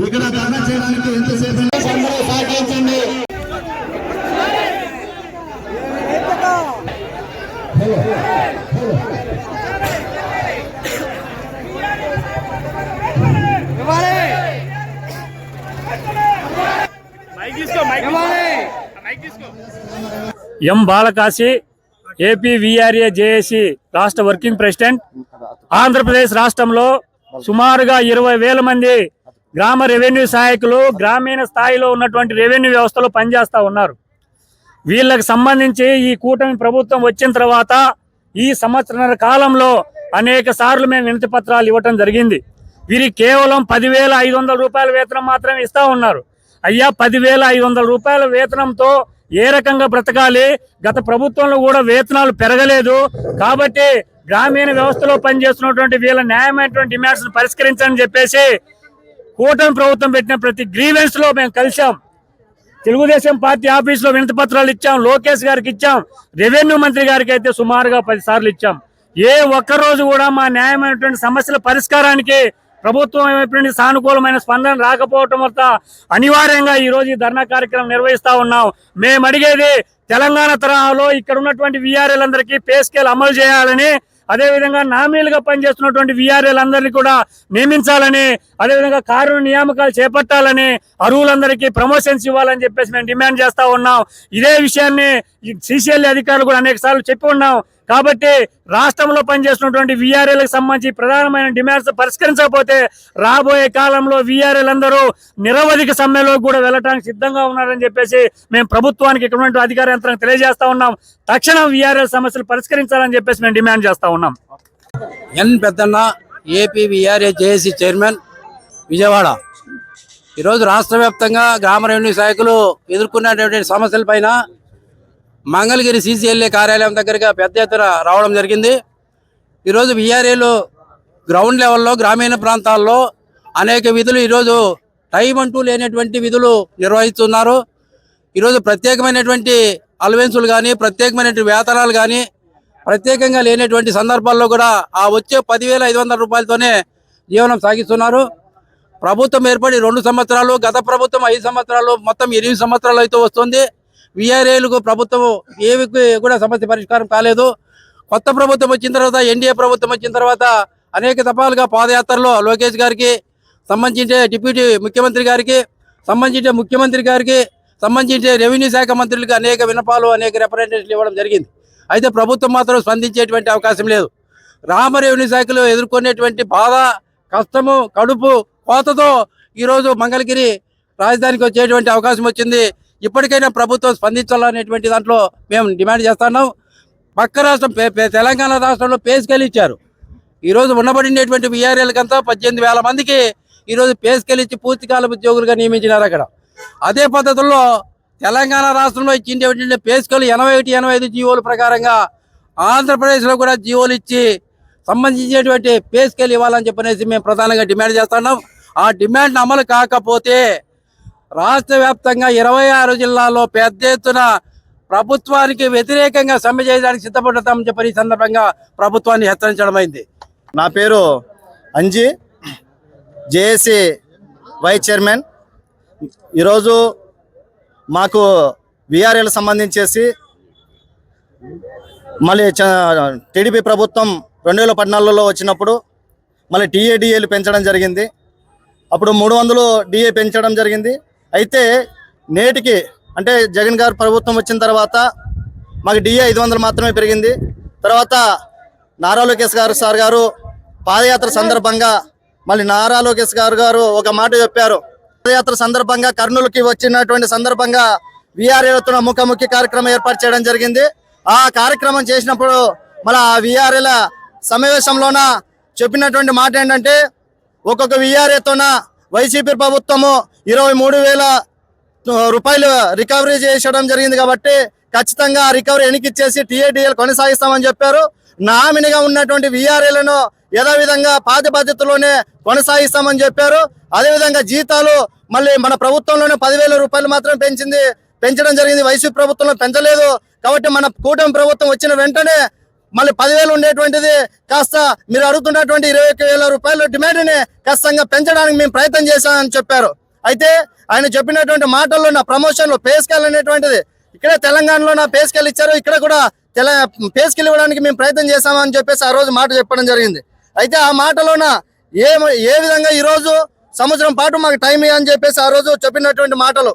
ఇక్కడ ధర్నా చేయడానికి ఎంతసేపు సహకరించండి M Balakasi AP VRA JAC రాష్ట్ర వర్కింగ్ ప్రెసిడెంట్. ఆంధ్రప్రదేశ్ రాష్ట్రంలో సుమారుగా ఇరవై వేల మంది గ్రామ రెవెన్యూ సహాయకులు గ్రామీణ స్థాయిలో ఉన్నటువంటి రెవెన్యూ వ్యవస్థలో పనిచేస్తూ ఉన్నారు. వీళ్ళకి సంబంధించి ఈ కూటమి ప్రభుత్వం వచ్చిన తర్వాత ఈ సంవత్సరాల కాలంలో అనేక సార్లు మేము వినతి పత్రాలు ఇవ్వటం జరిగింది. వీరికి కేవలం పదివేల ఐదు వందల రూపాయల వేతనం మాత్రమే ఇస్తా ఉన్నారు. అయ్యా పదివేల ఐదు వందల రూపాయల వేతనంతో ఏ రకంగా బ్రతకాలి? గత ప్రభుత్వంలో కూడా వేతనాలు పెరగలేదు. కాబట్టి గ్రామీణ వ్యవస్థలో పనిచేస్తున్నటువంటి వీళ్ళ న్యాయమైనటువంటి డిమాండ్స్ను పరిష్కరించని చెప్పేసి కూటమి ప్రభుత్వం పెట్టిన ప్రతి గ్రీవెన్స్లో మేము కలిసాం తెలుగుదేశం పార్టీ ఆఫీస్లో వినతి పత్రాలు ఇచ్చాం లోకేష్ గారికి ఇచ్చాం రెవెన్యూ మంత్రి గారికి అయితే సుమారుగా పదిసార్లు ఇచ్చాం. ఏ ఒక్క రోజు కూడా మా న్యాయమైనటువంటి సమస్యల పరిష్కారానికి ప్రభుత్వం ఏమైనటువంటి నుండి సానుకూలమైన స్పందన రాకపోవటం వల్ల అనివార్యంగా ఈరోజు ఈ ధర్నా కార్యక్రమం నిర్వహిస్తా ఉన్నాం. మేము అడిగేది తెలంగాణ తరహాలో ఇక్కడ ఉన్నటువంటి విఆర్ఎల్ అందరికీ పే స్కేల్ అమలు చేయాలని అదేవిధంగా నామీలుగా పనిచేస్తున్నటువంటి విఆర్ఎల్ అందరినీ కూడా నియమించాలని అదేవిధంగా కారు నియామకాలు చేపట్టాలని అరువులందరికీ ప్రమోషన్స్ ఇవ్వాలని చెప్పేసి మేము డిమాండ్ చేస్తా ఉన్నాం. ఇదే విషయాన్ని సిసిఎల్ అధికారులు కూడా అనేక సార్లు చెప్పి ఉన్నాం. కాబట్టి రాష్ట్రంలో పనిచేస్తున్నటువంటి వీఆర్ఏలకు సంబంధించి ప్రధానమైన డిమాండ్స్ పరిష్కరించకపోతే రాబోయే కాలంలో వీఆర్ఏలు అందరూ నిరవధిక సమ్మెలో కూడా వెళ్ళడానికి సిద్ధంగా ఉన్నారని చెప్పేసి మేము ప్రభుత్వానికి ఇక్కడ అధికార యంత్రం తెలియజేస్తా ఉన్నాం. తక్షణం విఆర్ఎల్ సమస్యలు పరిష్కరించాలని చెప్పేసి మేము డిమాండ్ చేస్తా ఉన్నాం. N Peddanna AP VRA JAC chairman Vijayawada. ఈరోజు రాష్ట్ర వ్యాప్తంగా గ్రామ రెవెన్యూ శాఖలు ఎదుర్కొన్నటువంటి సమస్యలపైన మంగళగిరి సీసీఎల్ఏ కార్యాలయం దగ్గరగా పెద్ద ఎత్తున రావడం జరిగింది. ఈరోజు విఆర్ఏలు గ్రౌండ్ లెవెల్లో గ్రామీణ ప్రాంతాల్లో అనేక విధులు ఈరోజు టైం అంటూ లేనటువంటి విధులు నిర్వహిస్తున్నారు. ఈరోజు ప్రత్యేకమైనటువంటి అలవెన్సులు కానీ ప్రత్యేకమైనటువంటి వేతనాలు కానీ ప్రత్యేకంగా లేనటువంటి సందర్భాల్లో కూడా ఆ వచ్చే పదివేల ఐదు వందల రూపాయలతోనే జీవనం సాగిస్తున్నారు. ప్రభుత్వం ఏర్పడి రెండు సంవత్సరాలు గత ప్రభుత్వం ఐదు సంవత్సరాలు మొత్తం ఎనిమిది సంవత్సరాలు అయితే వస్తుంది. విఆర్ఏలకు ప్రభుత్వం ఏవి కూడా సమస్య పరిష్కారం కాలేదు. కొత్త ప్రభుత్వం వచ్చిన తర్వాత ఎన్డీఏ ప్రభుత్వం వచ్చిన తర్వాత అనేక దఫాలుగా పాదయాత్రలో లోకేష్ గారికి సంబంధించే డిప్యూటీ ముఖ్యమంత్రి గారికి సంబంధించే ముఖ్యమంత్రి గారికి సంబంధించే రెవెన్యూ శాఖ మంత్రులకు అనేక వినపాలు అనేక రిప్రజెంటేషన్లు ఇవ్వడం జరిగింది. అయితే ప్రభుత్వం మాత్రం స్పందించేటువంటి అవకాశం లేదు. రామ రెవెన్యూ శాఖలో ఎదుర్కొనేటువంటి బాధ కష్టము కడుపు కోతతో ఈరోజు మంగళగిరి రాజధానికి వచ్చేటువంటి అవకాశం వచ్చింది. ఇప్పటికైనా ప్రభుత్వం స్పందించాలనేటువంటి దాంట్లో మేము డిమాండ్ చేస్తున్నాం. పక్క రాష్ట్రం పే- పే- తెలంగాణ రాష్ట్రంలో పే స్కేల్ ఇచ్చారు ఈరోజు ఉండబడినటువంటి విఆర్ఎల్కంతా పద్దెనిమిది వేల మందికి ఈరోజు పే స్కేల్ ఇచ్చి పూర్తికాల ఉద్యోగులుగా నియమించినారు అక్కడ. అదే పద్ధతుల్లో తెలంగాణ రాష్ట్రంలో ఇచ్చినటువంటి పే స్కేల్ ఎనభై ఒకటి ఎనభై ఐదు జీవోల ప్రకారంగా ఆంధ్రప్రదేశ్లో కూడా జీవోలు ఇచ్చి సంబంధించినటువంటి పే స్కేల్ ఇవ్వాలని చెప్పనేసి మేము ప్రధానంగా డిమాండ్ చేస్తున్నాం. ఆ డిమాండ్ అమలు కాకపోతే రాష్ట్ర వ్యాప్తంగా ఇరవై ఆరు జిల్లాల్లో పెద్ద ఎత్తున ప్రభుత్వానికి వ్యతిరేకంగా సమ్మె చేయడానికి సిద్ధపడతామని చెప్పని ఈ సందర్భంగా ప్రభుత్వాన్ని హెచ్చరించడం అయింది నా పేరు అంజీ జేఏసీ వైస్ చైర్మన్. ఈరోజు మాకు విఆర్ఎల్ సంబంధించేసి మళ్ళీ చ- టీడీపీ ప్రభుత్వం రెండు వేల పద్నాలుగులో వచ్చినప్పుడు మళ్ళీ టీఏడిఏలు పెంచడం జరిగింది. అప్పుడు మూడు వందలు డిఏ పెంచడం జరిగింది. అయితే నేటికి అంటే జగన్ గారు ప్రభుత్వం వచ్చిన తర్వాత మాకు డిఏ ఐదు వందలు మాత్రమే పెరిగింది. తర్వాత నారా లోకేష్ గారు సార్ గారు పాదయాత్ర సందర్భంగా మళ్ళీ నారా లోకేష్ గారు గారు ఒక మాట చెప్పారు. పాదయాత్ర సందర్భంగా కర్నూలుకి వచ్చినటువంటి సందర్భంగా విఆర్ఏలతో ముఖాముఖి కార్యక్రమం ఏర్పాటు చేయడం జరిగింది. ఆ కార్యక్రమం చేసినప్పుడు మళ్ళీ ఆ విఆర్ఏల సమావేశంలోన చెప్పినటువంటి మాట ఏంటంటే ఒక్కొక్క విఆర్ఏతోన వైసీపీ ప్రభుత్వము ఇరవై మూడు వేల రూపాయలు రికవరీ చేయడం జరిగింది కాబట్టి ఖచ్చితంగా ఆ రికవరీ ఎనికిచ్చేసి టీఏడిఎల్ కొనసాగిస్తామని చెప్పారు. నామినిగా ఉన్నటువంటి విఆర్ఏలను యథావిధంగా పాత బాధ్యతలోనే కొనసాగిస్తామని చెప్పారు. అదేవిధంగా జీతాలు మళ్ళీ మన ప్రభుత్వంలోనే పదివేల రూపాయలు మాత్రం పెంచింది పెంచడం జరిగింది. వైసీపీ ప్రభుత్వంలో పెంచలేదు కాబట్టి మన కూటమి ప్రభుత్వం వచ్చిన వెంటనే మళ్ళీ పదివేలు ఉండేటువంటిది కాస్త మీరు అడుగుతున్నటువంటి ఇరవై ఒక్క వేల రూపాయల డిమాండ్ని ఖచ్చితంగా పెంచడానికి మేము ప్రయత్నం చేశామని చెప్పారు. అయితే ఆయన చెప్పినటువంటి మాటల్లో నా ప్రమోషన్లో పేస్కల్ అనేటువంటిది ఇక్కడే తెలంగాణలో నా పేస్కల్ ఇచ్చారు. ఇక్కడ కూడా తెల పేస్కల్ ఇవ్వడానికి మేము ప్రయత్నం చేశామని చెప్పేసి ఆ రోజు మాట చెప్పడం జరిగింది. అయితే ఆ మాటలోన ఏ ఏ విధంగా ఈ రోజు సంవత్సరం పాటు మాకు టైం ఇవ్వని చెప్పేసి ఆ రోజు చెప్పినటువంటి మాటలు.